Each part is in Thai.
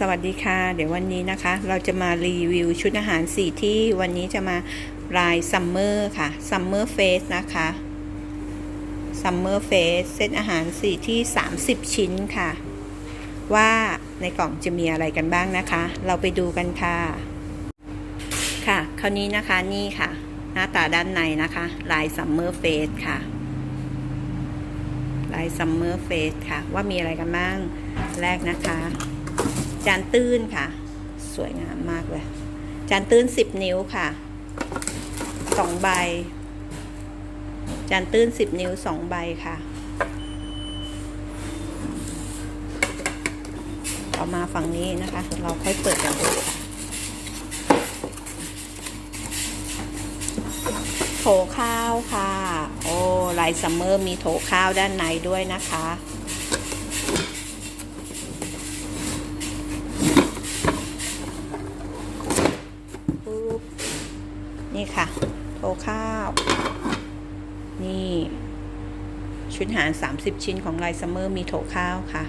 สวัสดีค่ะ เดี๋ยววันนี้นะคะ เราจะมารีวิวชุดอาหาร4ที่วันนี้จะมาลายซัมเมอร์ค่ะซัมเมอร์เฟสนะคะซัมเมอร์เฟสเซตอาหาร4ที่ 30 ชิ้นค่ะ ว่าในกล่องจะมีอะไรกันบ้างนะคะ เราไปดูกันค่ะ ค่ะ คราวนี้นะคะนี่ค่ะ หน้าตาด้านในนะคะ ลายซัมเมอร์เฟสค่ะลายซัมเมอร์เฟสค่ะ ว่ามีอะไรกันบ้างแรกนะคะ จานตื้นค่ะ สวยงามมากเลย จานตื้น10นิ้วค่ะ2ใบ จานตื้น10นิ้ว2ใบค่ะ ต่อมาฝั่งนี้นะคะ เราค่อยเปิดกันดูโถข้าวค่ะ โอ้ลายซัมเมอร์มีโถข้าวด้านในด้วยนะคะ ปุ๊บนี่ ค่ะ โถข้าว นี่ ชุดหาร 30 ชิ้นของไลซัมเมอร์มีโถข้าวค่ะ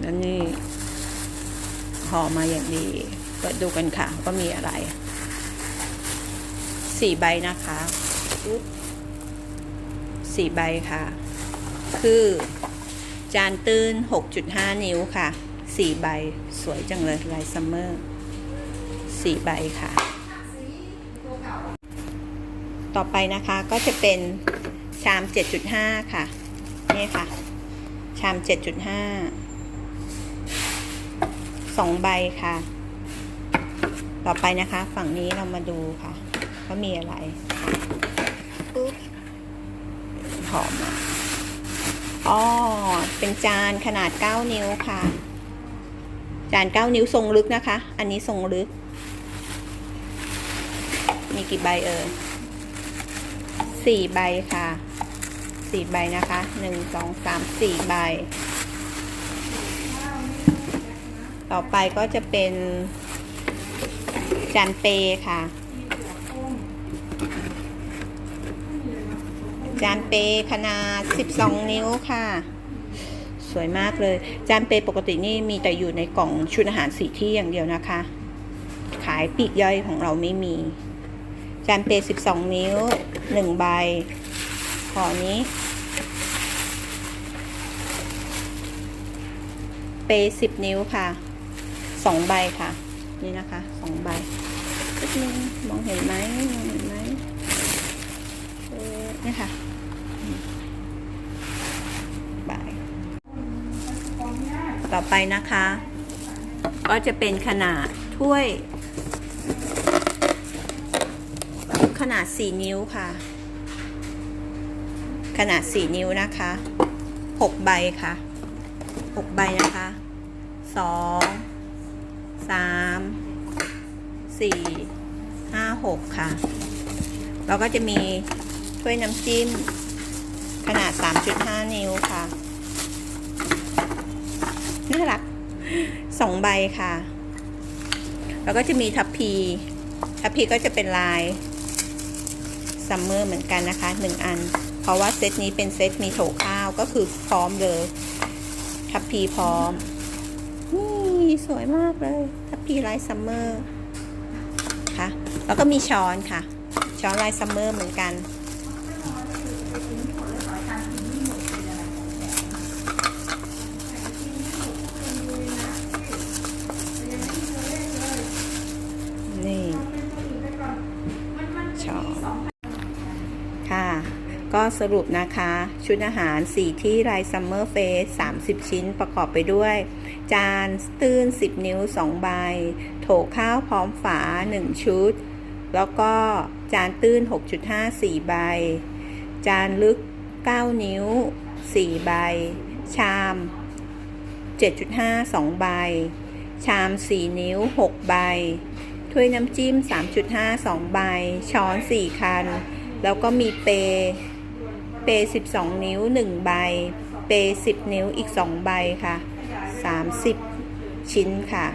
แล้วนี่ห่อมาอย่างดีเปิดดูกันค่ะ ว่ามีอะไร สี่ใบนะคะสี่ใบค่ะ คือ จานตื้น 6.5 นิ้วค่ะ สี่ใบสวยจังเลยลายซัมเมอร์ สี่ใบค่ะ ต่อไปนะคะก็จะเป็นชาม 7.5 ค่ะ นี่ค่ะ ชาม 7.5สองใบค่ะ ต่อไปนะคะ ฝั่งนี้เรามาดูค่ะว่ามีอะไรปุ๊บหอมอะอ๋อ เป็นจานขนาด 9 นิ้วค่ะ จาน 9 นิ้วทรงลึกนะคะ อันนี้ทรงลึก มีกี่ใบเอ่ยสี่ใบค่ะสี่ใบนะคะหนึ่งสองสามสี่ใบ ต่อไปก็จะเป็นจานเปค่ะ จานเปขนาด12นิ้วค่ะ สวยมากเลย จานเปปกตินี่มีแต่อยู่ในกล่องชุดอาหารสีที่อย่างเดียวนะคะ ขายปีกย่อยของเราไม่มี จานเป12 นิ้ว 1 ใบห่อนี้ เป10นิ้วค่ะ 2 ใบค่ะ นี่นะคะ 2 ใบนึงมองเห็นไหมมองเห็นไหมเออนี่ค่ะใบต่อไปนะคะ ก็จะเป็นขนาดถ้วย ขนาด 4 นิ้วค่ะ ขนาด 4 นิ้วนะคะ 6 ใบค่ะ 6 ใบนะคะ 2 3 4 5 6 ค่ะแล้วก็จะมีถ้วยน้ำจิ้ม ขนาด 3.5 นิ้วค่ะ น่ารัก 2 ใบค่ะ แล้วก็จะมีทัพพีทัพพีก็จะเป็นลาย ซัมเมอร์เหมือนกันนะคะ 1 อัน เพราะว่าเซตนี้เป็นเซตมีโถข้าวก็คือพร้อมเลยทัพพีพร้อม นี่สวยมากเลยทัพพีลายซัมเมอร์ค่ะแล้วก็มีช้อนค่ะ ช้อนลายซัมเมอร์เหมือนกันนี่ช้อน ก็สรุปนะคะ ชุดอาหาร 4 ที่รายซัมเมอร์เฟส30 ชิ้นประกอบไปด้วย จานตื้น 10 นิ้ว 2 ใบ โถข้าวพร้อมฝา 1 ชุด แล้วก็จานตื้น 6.5 4 ใบ จานลึก 9 นิ้ว 4 ใบ ชาม 7.5 2 ใบ ชาม 4 นิ้ว 6 ใบ ถ้วยน้ำจิ้ม 3.5 2 ใบ ช้อน 4 คันแล้วก็มีเปเป12 นิ้ว 1 ใบ เป10 นิ้วอีก 2 ใบค่ะ 30 ชิ้นค่ะ